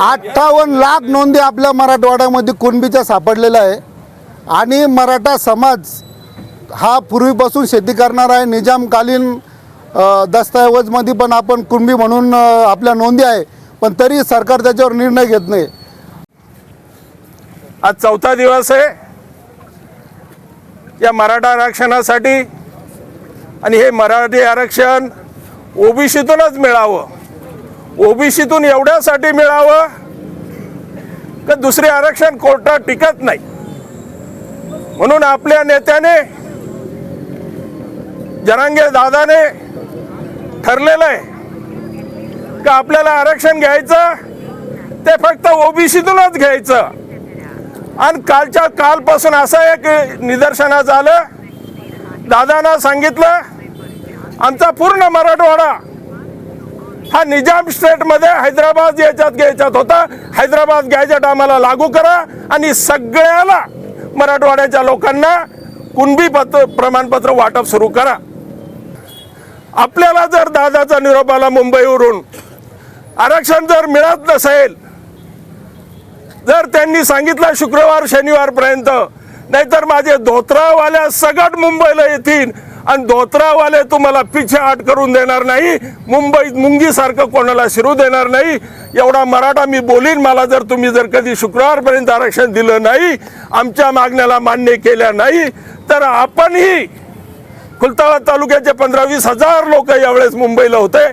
अठ्ठावन्न लाख नोंदी आपल्या मराठवाड्यामध्ये कुणबीच्या सापडलेल्या आहे. आणि मराठा समाज हा पूर्वीपासून शेती करणार आहे. निजामकालीन दस्तऐवजमध्ये पण आपण कुणबी म्हणून आपल्या नोंदी आहे. पण तरी सरकार त्याच्यावर निर्णय घेत नाही. आज चौथा दिवस आहे. या मराठा आरक्षणासाठी आणि हे मराठी आरक्षण ओबीसीतूनच मिळावं. ओबीसीतून एवढ्यासाठी मिळावं का दुसरे आरक्षण कोर्टात टिकत नाही? म्हणून आपल्या नेत्याने जरांगे दादाने ठरलेलं आहे का आपल्याला आरक्षण घ्यायचं ते फक्त ओबीसीतूनच घ्यायचं. आणि कालच्या कालपासून असं एक निदर्शनास आलं दादांना सांगितलं आमचा पूर्ण मराठवाडा हा निजाम स्टेटमध्ये हैदराबाद याच्यात घ्यायच्यात होता. हैदराबाद घ्यायच्या टायमाला लागू करा आणि सगळ्याला मराठवाड्याच्या लोकांना कुणबी पत्र प्रमाणपत्र वाटप सुरू करा. आपल्याला जर दादाचा निरोप आला मुंबईवरून आरक्षण जर मिळत नसेल जर त्यांनी सांगितलं शुक्रवार शनिवारपर्यंत नाहीतर माझे धोत्रावाल्या सगट मुंबईला येतील. आणि धोत्रावाले तुम्हाला पिछे आट करून देणार नाही मुंबईत मुंगीसारखं कोणाला शिरू देणार नाही. एवढा मराठा मी बोलीन मला जर तुम्ही जर कधी शुक्रवारपर्यंत आरक्षण दिलं नाही आमच्या मागण्याला मान्य केल्या नाही तर आपणही खुलताबाद तालुक्याचे पंधरा वीस हजार लोक यावेळेस मुंबईला होते.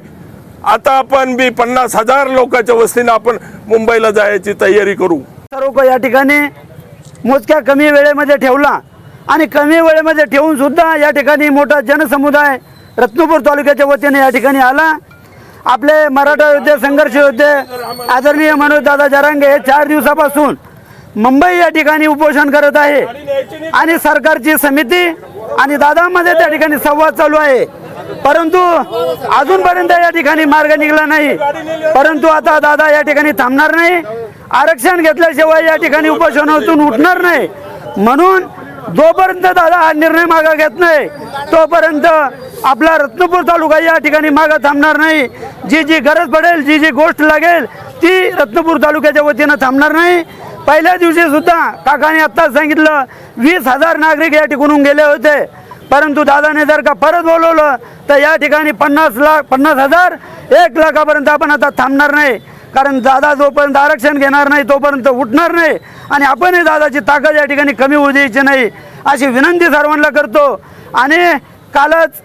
आता आपण बी पन्नास हजार लोकांच्या वस्तीनं आपण मुंबईला जायची तयारी करू. सर्व या ठिकाणी मोजक्या कमी वेळेमध्ये ठेवला. आणि कमी वेळेमध्ये ठेवून सुद्धा या ठिकाणी मोठा जनसमुदाय रत्नपूर तालुक्याच्या वतीने या ठिकाणी आला. आपले मराठा योद्धे संघर्ष योद्धे आदरणीय मनोजदादा जरांगे हे चार दिवसापासून मुंबई या ठिकाणी उपोषण करत आहे. आणि सरकारची समिती आणि दादामध्ये त्या ठिकाणी संवाद चालू आहे. परंतु अजूनपर्यंत या ठिकाणी मार्ग निघाला नाही. परंतु आता दादा या ठिकाणी थांबणार नाही. आरक्षण घेतल्याशिवाय या ठिकाणी उपोषणातून उठणार नाही. म्हणून जोपर्यंत दादा हा निर्णय मागा घेत नाही तोपर्यंत आपला रत्नपूर तालुका या ठिकाणी मागं थांबणार नाही. जी जी गरज पडेल जी जी गोष्ट लागेल ती रत्नपूर तालुक्याच्या वतीनं थांबणार नाही. पहिल्या दिवशी सुद्धा काकाने आत्ताच सांगितलं वीस हजार नागरिक या ठिकाणून गेले होते. परंतु दादाने जर का परत बोलवलं तर या ठिकाणी पन्नास लाख पन्नास हजार एक लाखापर्यंत आपण आता थांबणार नाही. कारण दादा जोपर्यंत आरक्षण घेणार नाही तोपर्यंत उठणार नाही. आणि आपणही दादाची ताकद या ठिकाणी कमी होऊ द्यायची नाही अशी विनंती सर्वांना करतो. आणि कालच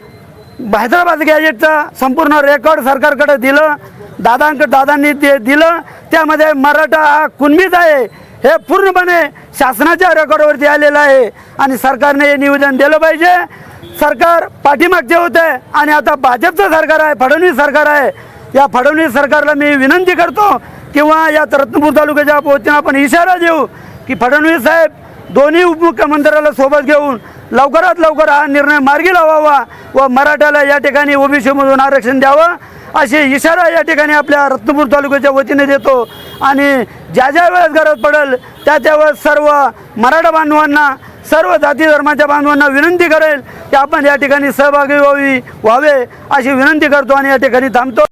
हैदराबाद गॅजेटचं संपूर्ण रेकॉर्ड सरकारकडे दिलं. दादांकडे दादांनी ते दिलं. त्यामध्ये मराठा हा कुणबीच आहे हे पूर्णपणे शासनाच्या रेकॉर्डवरती आलेलं आहे. आणि सरकारने हे निवेदन दिलं पाहिजे. सरकार पाठीमागचे होते आणि आता भाजपचं सरकार आहे फडणवीस सरकार आहे. या फडणवीस सरकारला मी विनंती करतो किंवा या रत्नपूर तालुक्याच्या वतीनं आपण इशारा देऊ की फडणवीस साहेब दोन्ही उपमुख्यमंत्र्याला सोबत घेऊन लवकरात लवकर हा निर्णय मार्गी लावावा व मराठ्याला या ठिकाणी ओबीसीमधून आरक्षण द्यावं अशी इशारा या ठिकाणी आपल्या रत्नपूर तालुक्याच्या वतीने देतो. आणि ज्या ज्या वेळेस गरज पडेल त्या त्यावेळेस सर्व मराठा बांधवांना सर्व जाती धर्माच्या बांधवांना विनंती करेल की आपण या ठिकाणी सहभागी व्हावी व्हावे अशी विनंती करतो आणि या ठिकाणी थांबतो.